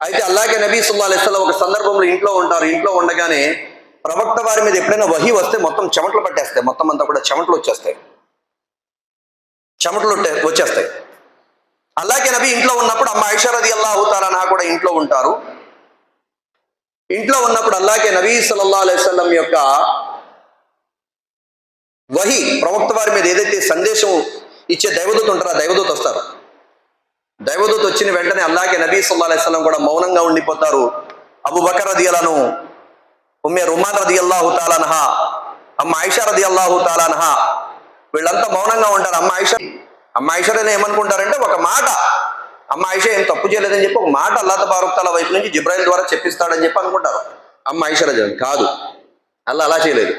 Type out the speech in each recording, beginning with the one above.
అయితే అల్లాగే నబీ సుల్లా అలైస్లం ఒక సందర్భంలో ఇంట్లో ఉంటారు ఇంట్లో ఉండగానే ప్రవక్త వారి మీద ఎప్పుడైనా వహి వస్తే మొత్తం చెమటలు పట్టేస్తాయి మొత్తం అంతా కూడా చెమటలు వచ్చేస్తాయి. చెమటలు వచ్చేస్తాయి. అలాగే నబీ ఇంట్లో ఉన్నప్పుడు అమ్మ ఐషారది అల్లా అవుతారనా కూడా ఇంట్లో ఉంటారు. ఇంట్లో ఉన్నప్పుడు అల్లాగే నబీ సల్లల్లా అలైవల్లం యొక్క వహి ప్రవక్త వారి మీద ఏదైతే సందేశం ఇచ్చే దైవదూత ఉంటారో ఆ దైవదూత వస్తారు. దైవదూత వచ్చిన వెంటనే అల్లాగే నబీ సల్లా అలైస్లం కూడా మౌనంగా ఉండిపోతారు. అబు బకర్ రదియలను ఉమ్మే రుమాన్ రది అల్లాహు తాలనహ అమ్మ ఐషా రది అల్లాహు తాలనహ వీళ్ళంతా మౌనంగా ఉంటారు. అమ్మ ఐషా అమ్మ ఐషారని ఏమనుకుంటారంటే ఒక మాట అమ్మ ఐషా ఏం తప్పు చేయలేదని చెప్పి ఒక మాట అల్లాత బారుక్తాల వైపు నుంచి జిబ్రాయిల్ ద్వారా చెప్పిస్తాడని చెప్పి అనుకుంటారు. అమ్మ ఐషా కాదు అల్లా అలా చేయలేదు.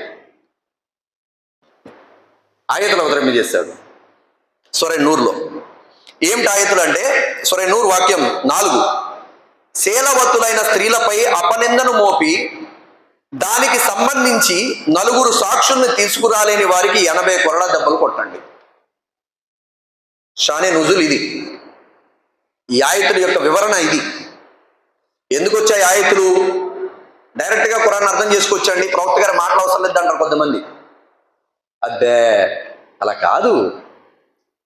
ఆయతలు అవతరమి చేస్తాడు సొరే నూరులో ఏమిటి ఆయతులు అంటే సొరై నూరు వాక్యం నాలుగు. శీలవత్తులైన స్త్రీలపై అపనిందను మోపి దానికి సంబంధించి నలుగురు సాక్షుల్ని తీసుకురాలేని వారికి ఎనభై కొరడ దెబ్బలు కొట్టండి. షానే నుజుల్ ఇది. ఈ ఆయతుల యొక్క వివరణ ఇది. ఎందుకు వచ్చాయి ఆయతులు డైరెక్ట్గా కురాన్ని అర్థం చేసుకోవచ్చండి. ప్రవక్త గారు మాట్లాడవసరం లేదు అంటారు కొంతమంది. అబ్బే అలా కాదు.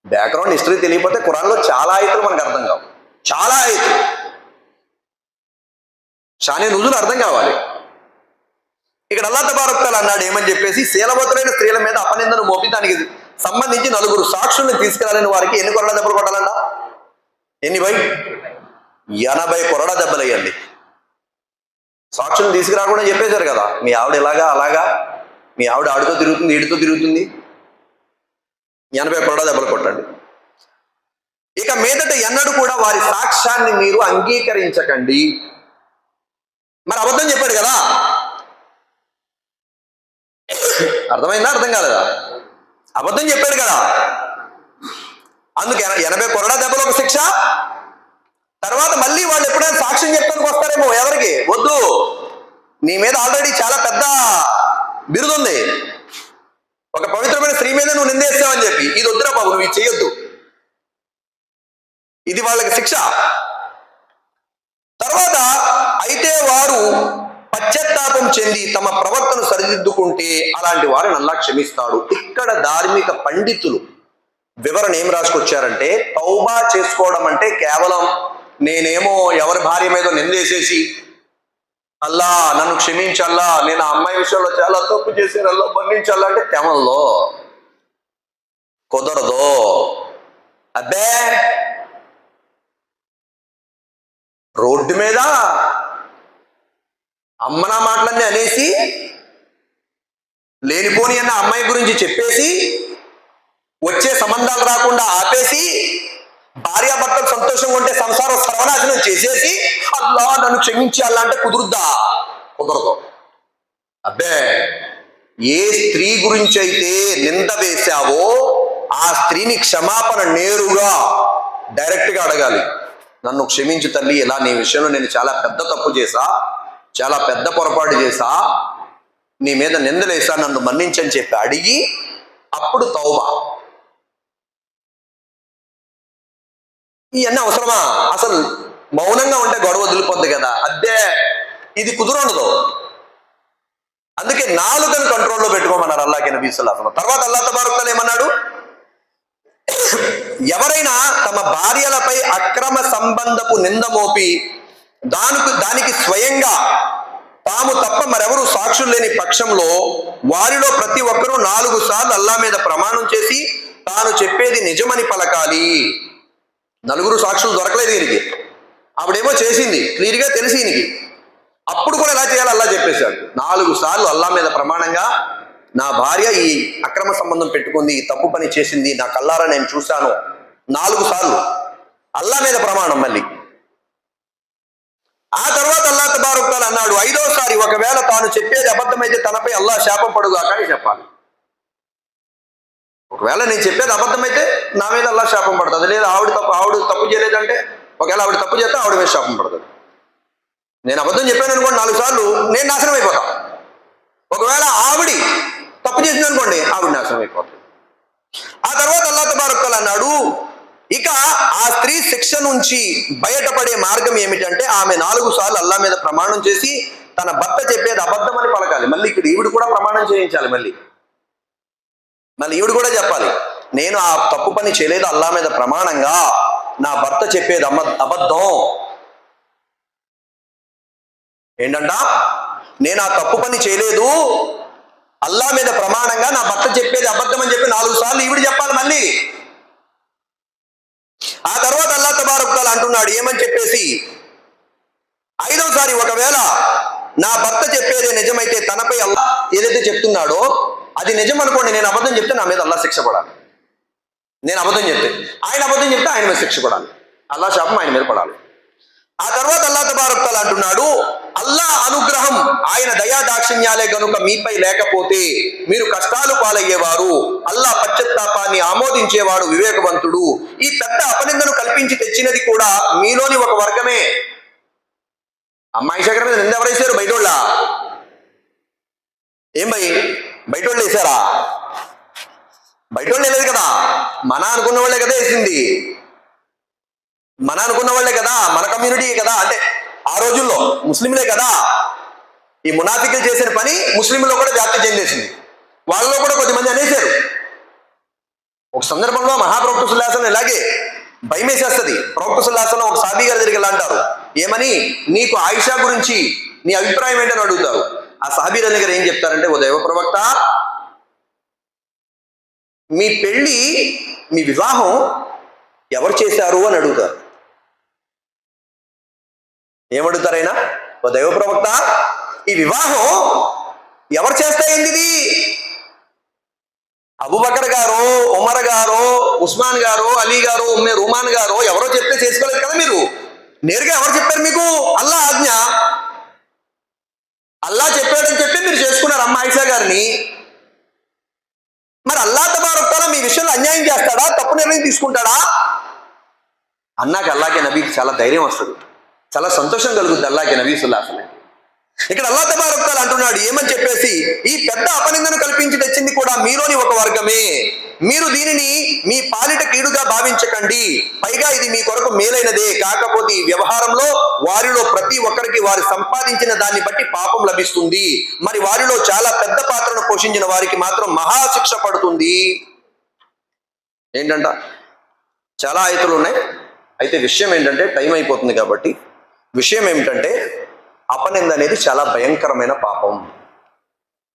బ్యాక్గ్రౌండ్ హిస్టరీ తెలియకపోతే కురాన్లో చాలా ఆయతలు మనకు అర్థం కావు. చాలా ఆయతలు. షానే నుజులు అర్థం కావాలి. ఇక్కడ అల్లా తబారక్తాలు అన్నాడు ఏమని చెప్పేసి శీలవతులైన స్త్రీల మీద అపనిందను మోపి దానికి సంబంధించి నలుగురు సాక్షుల్ని తీసుకురాలని వారికి ఎన్ని కొరడా దెబ్బలు కొట్టాలంట? ఎన్ని బై? ఎనభై కొరడా దెబ్బలు వేయండి. సాక్షుల్ని తీసుకురాకుండా చెప్పేశారు కదా మీ ఆవిడ ఇలాగా అలాగా? మీ ఆవిడ ఆడితో తిరుగుతుంది ఈడితో తిరుగుతుంది? ఎనభై కొరడ దెబ్బలు కొట్టండి. ఇక మీదట ఎన్నడూ కూడా వారి సాక్ష్యాన్ని మీరు అంగీకరించకండి. మరి అబద్ధం చెప్పాడు కదా? అర్థమైందా? అర్థం కాలేదా? అబద్ధం చెప్పాడు కదా? అందుకే ఎనభై కొరడా దెబ్బలు ఒక శిక్ష? తర్వాత మళ్ళీ వాళ్ళు ఎప్పుడైనా సాక్ష్యం చెప్పడానికి వస్తారేమో ఎవరికి? వద్దు. నీ మీద ఆల్రెడీ చాలా పెద్ద బిరుదుంది. ఒక పవిత్రమైన స్త్రీ మీద నువ్వు నిందే చెప్పి ఇది వద్దురా బాబు నువ్వు ఇది చేయొద్దు ఇది వాళ్ళకి శిక్ష. తర్వాత అయితే వారు పశ్చాత్తాపం చెంది తమ ప్రవర్తన సరిదిద్దుకుంటే అలాంటి వారిని అల్లా క్షమిస్తాడు. ఇక్కడ ధార్మిక పండితులు వివరణ ఏం రాసుకొచ్చారంటే తౌబా చేసుకోవడం అంటే కేవలం నేనేమో ఎవరి భార్య మీద నిందేసేసి అల్లా నన్ను క్షమించల్లా నేను ఆ అమ్మాయి విషయంలో చాలా తప్పు చేశాను అల్లా మన్నించల్లా అంటే తెమల్లో కుదరదు. అబ్బే! రోడ్డు మీద అమ్మన మాటలన్నీ అనేసి లేనిపోని అన్న అమ్మాయి గురించి చెప్పేసి వచ్చే సంబంధాలు రాకుండా ఆపేసి భార్యాభర్తలు సంతోషంగా ఉంటే సంసారం సర్వనాశనం చేసేసి అల్లా నన్ను క్షమించి అల్లా అంటే కుదురుద్దా? కుదరదు. అబ్బే! ఏ స్త్రీ గురించి అయితే నింద వేశావో ఆ స్త్రీని క్షమాపణ నేరుగా డైరెక్ట్గా అడగాలి. నన్ను క్షమించు తల్లి ఇలా నీ విషయంలో నేను చాలా పెద్ద తప్పు చేశా చాలా పెద్ద పొరపాటు చేశా నీ మీద నిందలేసా నన్ను మన్నించని చెప్పి అడిగి అప్పుడు తౌబా. ఇవన్నీ అవసరమా? అసలు మౌనంగా ఉంటే గొడవ వదిలిపోద్ది కదా. అదే ఇది కుదురుండదు అందుకే నాలుగని కంట్రోల్లో పెట్టుకోమన్నారు అల్లాకి నబీ అసలు తర్వాత అల్లా తబారుకలు ఏమన్నాడు? ఎవరైనా తమ భార్యలపై అక్రమ సంబంధపు నింద మోపి దానికి దానికి స్వయంగా తాము తప్ప మరెవరు సాక్షులు లేని పక్షంలో వారిలో ప్రతి ఒక్కరూ నాలుగు సార్లు అల్లా మీద ప్రమాణం చేసి తాను చెప్పేది నిజమని పలకాలి. నలుగురు సాక్షులు దొరకలేదు దీనికి ఆవిడేమో చేసింది క్లియర్గా తెలిసి ఈయనకి. అప్పుడు కూడా ఎలా చేయాలి అల్లా చెప్పేశాడు. నాలుగు సార్లు అల్లా మీద ప్రమాణంగా నా భార్య ఈ అక్రమ సంబంధం పెట్టుకుంది ఈ తప్పు పని చేసింది నా కల్లారా నేను చూశాను. నాలుగు సార్లు. అల్లా మీద ప్రమాణం మళ్ళీ. ఆ తర్వాత అల్లా తబారుక్తాలు అన్నాడు ఐదోసారి ఒకవేళ తాను చెప్పేది అబద్ధమైతే తనపై అల్లా శాపం పడుగాక అని చెప్పాలి. ఒకవేళ నేను చెప్పేది అబద్ధమైతే నా మీద అల్లా శాపం పడుతుంది. లేదా ఆవిడ తప్పు ఆవిడ తప్పు చేయలేదంటే ఒకవేళ ఆవిడ తప్పు చేస్తే ఆవిడ మీద శాపం పడుతుంది. నేను అబద్ధం చెప్పాను అనుకోండి నాలుగు సార్లు నేను నాశనం అయిపోతాను ఒకవేళ ఆవిడి తప్పు చేసింది అనుకోండి ఆవిడ నాశనం అయిపోతుంది. ఆ తర్వాత అల్లా తబారక్కలు అన్నాడు ఇక ఆ స్త్రీ శిక్ష నుంచి బయటపడే మార్గం ఏమిటంటే ఆమె నాలుగు సార్లు అల్లా మీద ప్రమాణం చేసి తన భర్త చెప్పేది అబద్ధం అని పలకాలి. మళ్ళీ ఇక్కడ ఈవిడ కూడా ప్రమాణం చేయించాలి మళ్ళీ. మళ్ళీ ఈవిడ కూడా చెప్పాలి నేను ఆ తప్పు పని చేయలేదు అల్లా మీద ప్రమాణంగా నా భర్త చెప్పేది అమ్మ అబద్ధం. ఏంటంట నేను ఆ తప్పు పని చేయలేదు అల్లా మీద ప్రమాణంగా నా భర్త చెప్పేది అబద్ధం అని చెప్పి నాలుగు సార్లు ఈవిడ చెప్పాలి మళ్ళీ. ఆ తర్వాత అల్లా తబారకుతాలు అంటున్నాడు ఏమని చెప్పేసి? ఐదోసారి ఒకవేళ నా భర్త చెప్పేదే నిజమైతే తనపై అల్లా ఏదైతే చెప్తున్నాడో అది నిజం అనుకోండి నేను అబద్ధం చెప్తే నా మీద అల్లా శిక్ష పడాలి. నేను అబద్ధం చెప్తే. ఆయన అబద్ధం చెప్తే ఆయన మీద శిక్ష పడాలి. అల్లా శాపం ఆయన మీద పడాలి. ఆ తర్వాత అల్లా తబారకుతాలు అంటున్నాడు అల్లా అనుగ్రహం ఆయన దయా దాక్షిణ్యాలే గనుక మీపై లేకపోతే మీరు కష్టాలు పాలయ్యేవారు. అల్లా పశ్చత్తాపాన్ని ఆమోదించేవాడు వివేకవంతుడు. ఈ పెద్ద అపనిందను కల్పించి తెచ్చినది కూడా మీలోని ఒక వర్గమే. అమ్మాయి శేఖర్ మీద నింద ఎవరేసారు బయటోళ్ళ? ఏం భయ్? బయటోళ్ళు వేసారా బయటోళ్ళు లేదు కదా? మన అనుకున్న వాళ్ళే కదా వేసింది. మన అనుకున్న వాళ్ళే కదా? మన కమ్యూనిటీ కదా? అంటే ఆ రోజుల్లో ముస్లింలే కదా. ఈ మునాఫికులు చేసిన పని ముస్లింలో కూడా వ్యాప్తి చెందేసింది. వాళ్ళలో కూడా కొద్దిమంది అనేశారు. ఒక సందర్భంలో మహాప్రవక్త సుల్లాసనం ఇలాగే భయమేసేస్తుంది ప్రవక్త సుల్లాసనం ఒక సాబీ గారి దగ్గరికి అంటారు ఏమని? నీకు ఆయిషా గురించి నీ అభిప్రాయం ఏంటని అడుగుతారు. ఆ సాబీ గారి దగ్గర ఏం చెప్తారంటే ఓ దైవ ప్రవక్త మీ పెళ్ళి మీ వివాహం ఎవరు చేశారు? అని అడుగుతారు. ఏమడుగుతారైనా? ఓ దైవ ప్రవక్త ఈ వివాహం ఎవరు చేస్తాయింది ఇది అబుబకర్ గారు ఉమర్ గారు ఉస్మాన్ గారు అలీ గారు ఉమ్మే రుమాన్ గారు ఎవరో చెప్తే చేసుకోలేదు కదా మీరు? నేరుగా ఎవరు చెప్పారు మీకు? అల్లా ఆజ్ఞ. అల్లా చెప్పాడని చెప్పి మీరు చేసుకున్నారు అమ్మ ఆయిషా గారిని. మరి అల్లా తబారొక్తారా మీ విషయంలో అన్యాయం చేస్తాడా? తప్పు నిర్ణయం తీసుకుంటాడా? అన్నాక అల్లాకే నబీకి చాలా ధైర్యం వస్తుంది. చాలా సంతోషం కలుగుద్ది అల్లాకి నబీ సుల్లాసలే ఇక్కడ అల్లా తబారొక్తాలు అంటున్నాడు ఏమని చెప్పేసి ఈ పెద్ద అపనిందను కల్పించి తెచ్చింది కూడా మీలోని ఒక వర్గమే. మీరు దీనిని మీ పాలిట కీడుగా భావించకండి. పైగా ఇది మీ కొరకు మేలైనదే. కాకపోతే ఈ వ్యవహారంలో వారిలో ప్రతి ఒక్కరికి వారు సంపాదించిన దాన్ని బట్టి పాపం లభిస్తుంది. మరి వారిలో చాలా పెద్ద పాత్రను పోషించిన వారికి మాత్రం మహాశిక్ష పడుతుంది. ఏంటంట? చాలా ఆయతలు ఉన్నాయి. అయితే విషయం ఏంటంటే టైం అయిపోతుంది కాబట్టి విషయం ఏమిటంటే అపనింద అనేది చాలా భయంకరమైన పాపం.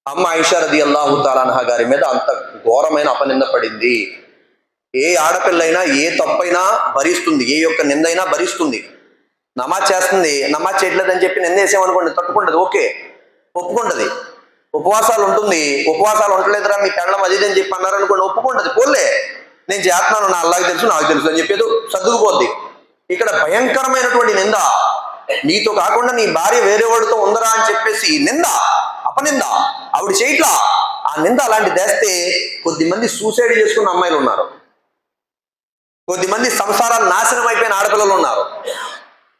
అమ్మ ఐషారది అల్లాహు తాలాన్హా గారి మీద అంత ఘోరమైన అపనింద పడింది. ఏ ఆడపిల్లైనా ఏ తప్పైనా భరిస్తుంది ఏ యొక్క నిందైనా భరిస్తుంది. నమాజ్ చేస్తుంది నమాజ్ చేయట్లేదని చెప్పి నింద వేసామనుకోండి తట్టుకుంటది ఓకే. ఒప్పుకుంటుంది. ఉపవాసాలు ఉంటుంది ఉపవాసాలు ఉండలేదురా మీ పెళ్ళం అది అని చెప్పి అన్నారు అనుకోండి పోలే నేను చేస్తున్నాను నా అల్లాకి తెలుసు నాకు తెలుసు అని చెప్పేది సర్దుకుపోద్ది. ఇక్కడ భయంకరమైనటువంటి నింద. నీతో కాకుండా నీ భార్య వేరే వాడితో ఉందరా అని చెప్పేసి నింద అపనింద ఆవిడ చేయట్లా ఆ నింద అలాంటి చేస్తే కొద్ది మంది సూసైడ్ చేసుకున్న అమ్మాయిలు ఉన్నారు. కొద్ది మంది సంసారాలు నాశనం అయిపోయిన ఆడపిల్లలు ఉన్నారు.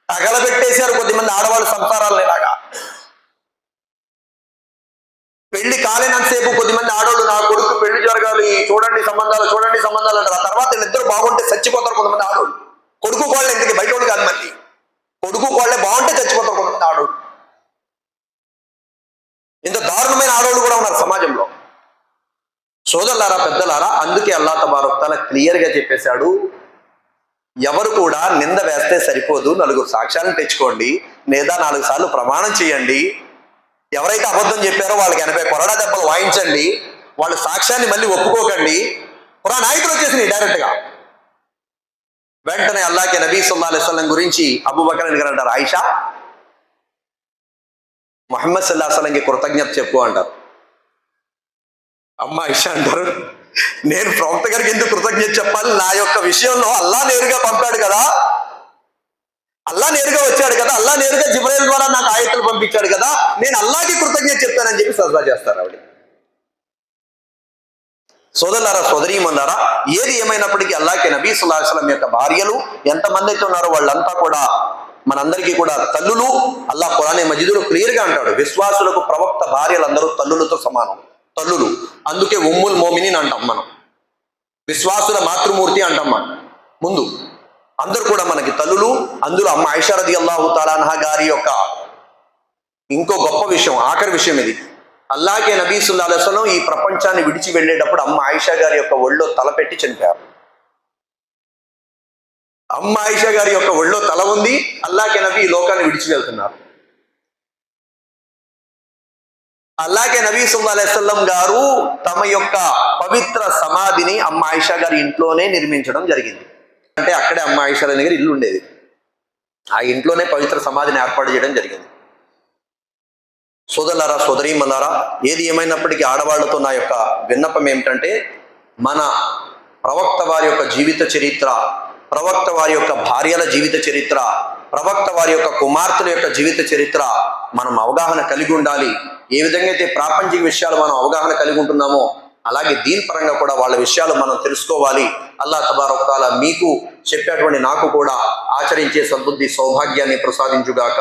తగలబెట్టేశారు కొద్దిమంది ఆడవాళ్ళు సంసారాలు ఇలాగా. పెళ్ళి కాలేనంతసేపు కొద్దిమంది ఆడవాళ్ళు నా కొడుకు పెళ్ళి జరగాలి చూడండి సంబంధాలు చూడండి సంబంధాలు అంటారు. ఆ తర్వాత వీళ్ళిద్దరు బాగుంటే చచ్చిపోతారు కొంతమంది ఆడవాళ్ళు కొడుకు కోళ్ళు ఇంటికి బయట వాళ్ళు కాదు మళ్ళీ. కొడుకు కోళ్ళే బాగుంటే చచ్చిపోతారు కొంతమంది ఆడవాళ్ళు ఇంత దారుణమైన ఆడవాళ్ళు కూడా ఉన్నారు సమాజంలో. సోదరులారా పెద్దలారా అందుకే అల్లా తబారొక్తాల క్లియర్గా చెప్పేశాడు. ఎవరు కూడా నింద వేస్తే సరిపోదు. నలుగురు సాక్ష్యాలను తెచ్చుకోండి. లేదా నాలుగు సార్లు ప్రమాణం చేయండి. ఎవరైతే అబద్ధం చెప్పారో వాళ్ళకి ఎనభై కొరడా దెబ్బలు వాయించండి. వాళ్ళ సాక్ష్యాన్ని మళ్ళీ ఒప్పుకోకండి. పురా నాయకులు వచ్చేసినాయి డైరెక్ట్గా. వెంటనే అల్లాకి నబీ సుల్లా అలైస్లం గురించి అబూబకర్ అని గారు అంటారు ఆయిషా మొహమ్మద్ సల్లా సలంకి కృతజ్ఞత చెప్పు అంటారు. అమ్మ ఆయిషా అంటారు నేను ప్రవక్త గారికి ఎందుకు కృతజ్ఞత చెప్పాలి? నా యొక్క విషయంలో అల్లా నేరుగా పంపాడు కదా. అల్లా నేరుగా వచ్చాడు కదా. అల్లా నేరుగా జిబ్రైల్ ద్వారా నాకు ఆయతలు పంపించాడు కదా. నేను అల్లాకి కృతజ్ఞత చెప్తానని చెప్పి సరదా చేస్తారు ఆవిడ. సోదరులారా సోదరీమన్నారా ఏది ఏమైనప్పటికీ అల్లాకి నబీ సుల్లాహం యొక్క భార్యలు ఎంతమంది అయితే ఉన్నారో వాళ్ళంతా కూడా మనందరికీ కూడా తల్లులు అల్లా పురాణే మజిదులు క్లియర్గా అంటాడు విశ్వాసులకు ప్రవక్త భార్యలందరూ తల్లులతో సమానం తల్లులు. అందుకే ఉమ్ముల్ మోమిని అంటాం మనం. విశ్వాసుల మాతృమూర్తి అంటాం మనం. ముందు అందరూ కూడా మనకి తల్లులు అందులో అమ్మ ఐషారది అల్లాహు తాలాన్హా గారి యొక్క ఇంకో గొప్ప విషయం ఆఖరి విషయం ఇది. అల్లాకే నబీ సుల్లా అలైస్లం ఈ ప్రపంచాన్ని విడిచి వెళ్ళేటప్పుడు అమ్మ ఆయిషా గారి యొక్క ఒళ్ళో తలపెట్టి చనిపోయారు. అమ్మ ఆయిషా గారి యొక్క ఒళ్ళో తల ఉంది అల్లాకే నబీ ఈ లోకాన్ని విడిచి వెళ్తున్నారు. అలాగే నబీ సుల్లా అలైస్లం గారు తమ యొక్క పవిత్ర సమాధిని అమ్మ ఆయిషా గారి ఇంట్లోనే నిర్మించడం జరిగింది. అంటే అక్కడే అమ్మ ఆయిషా దగ్గర ఇల్లు ఉండేది. ఆ ఇంట్లోనే పవిత్ర సమాధిని ఏర్పాటు చేయడం జరిగింది. సోదరులారా సోదరీమన్నారా ఏది ఏమైనప్పటికీ ఆడవాళ్ళతో నా యొక్క విన్నపం ఏమిటంటే మన ప్రవక్త వారి యొక్క జీవిత చరిత్ర ప్రవక్త వారి యొక్క భార్యల జీవిత చరిత్ర ప్రవక్త వారి యొక్క కుమార్తెల యొక్క జీవిత చరిత్ర మనం అవగాహన కలిగి ఉండాలి. ఏ విధంగా అయితే ప్రాపంచిక విషయాలు మనం అవగాహన కలిగి ఉంటున్నామో అలాగే దీని పరంగా కూడా వాళ్ళ విషయాలు మనం తెలుసుకోవాలి. అల్లా తబారొక్కాల మీకు చెప్పేటువంటి నాకు కూడా ఆచరించే సద్బుద్ధి సౌభాగ్యాన్ని ప్రసాదించుగాక.